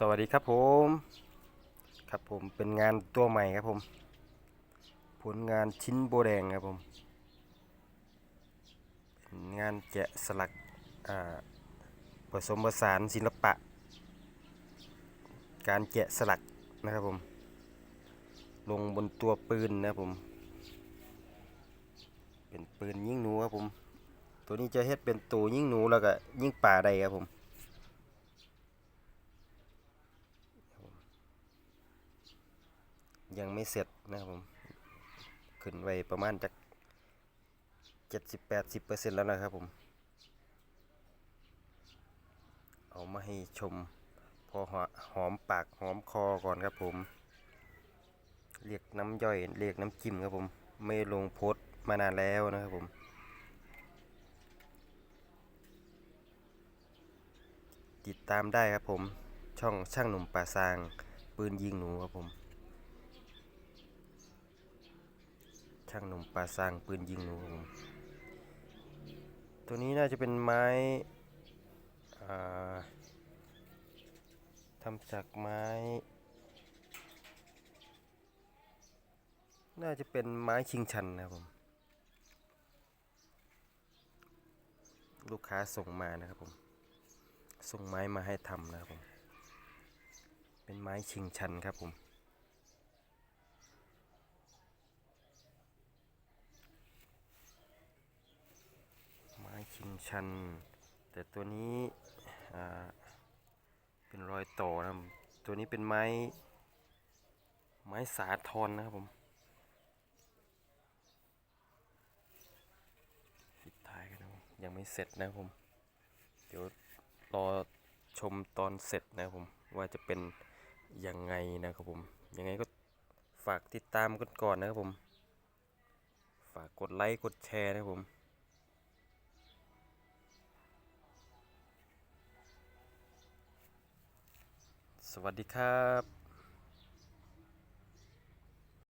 สวัสดีครับผม ครับผมเป็นงานตัวใหม่ครับผม ผลงานชิ้นโบแดงครับผมเป็นงานแกะสลักผสมผสานศิลปะ การแกะสลักนะครับผม ลงบนตัวปืนนะครับผม เป็นปืนยิงหนูครับผม ตัวนี้จะเฮ็ดเป็นตัวยิงหนูแล้วก็ยิงป่าได้ครับผม ยังไม่เสร็จนะครับผมขึ้นไว้ประมาณจากเจ็ดสิบแปดสิบเปอร์เซ็นต์แล้วนะครับผม เอามาให้ชมพอหอมปากหอมคอก่อนครับผม เรียกน้ำย่อยเรียกน้ำจิ้มครับผม ไม่ลงโพสมานานแล้วนะครับผมติดตามได้ครับผมช่องช่างหนุ่มป่าซาง ปืนยิงหนูครับผม ช่างหนุ่มป่าซางปืนยิงหนูครับผมตัวนี้น่าจะเป็นไม้ทำจากไม้ น่าจะเป็นไม้ชิงชันนะครับผม ลูกค้าส่งมานะครับผม ส่งไม้มาให้ทำนะครับผม เป็นไม้ชิงชันครับผม ไม้ ชัน แต่ตัวนี้เป็นรอยต่อนะครับ ตัวนี้เป็นไม้ ไม้สาทรนะครับผมปิดท้ายกันนะครับผมยังไม่เสร็จนะครับผม เดี๋ยวรอชมตอนเสร็จนะครับผม ว่าจะเป็นยังไงนะครับผม ยังไงก็ฝากติดตามกันก่อนนะครับผม ฝากกดไลค์กดแชร์นะครับผม สวัสดีครับ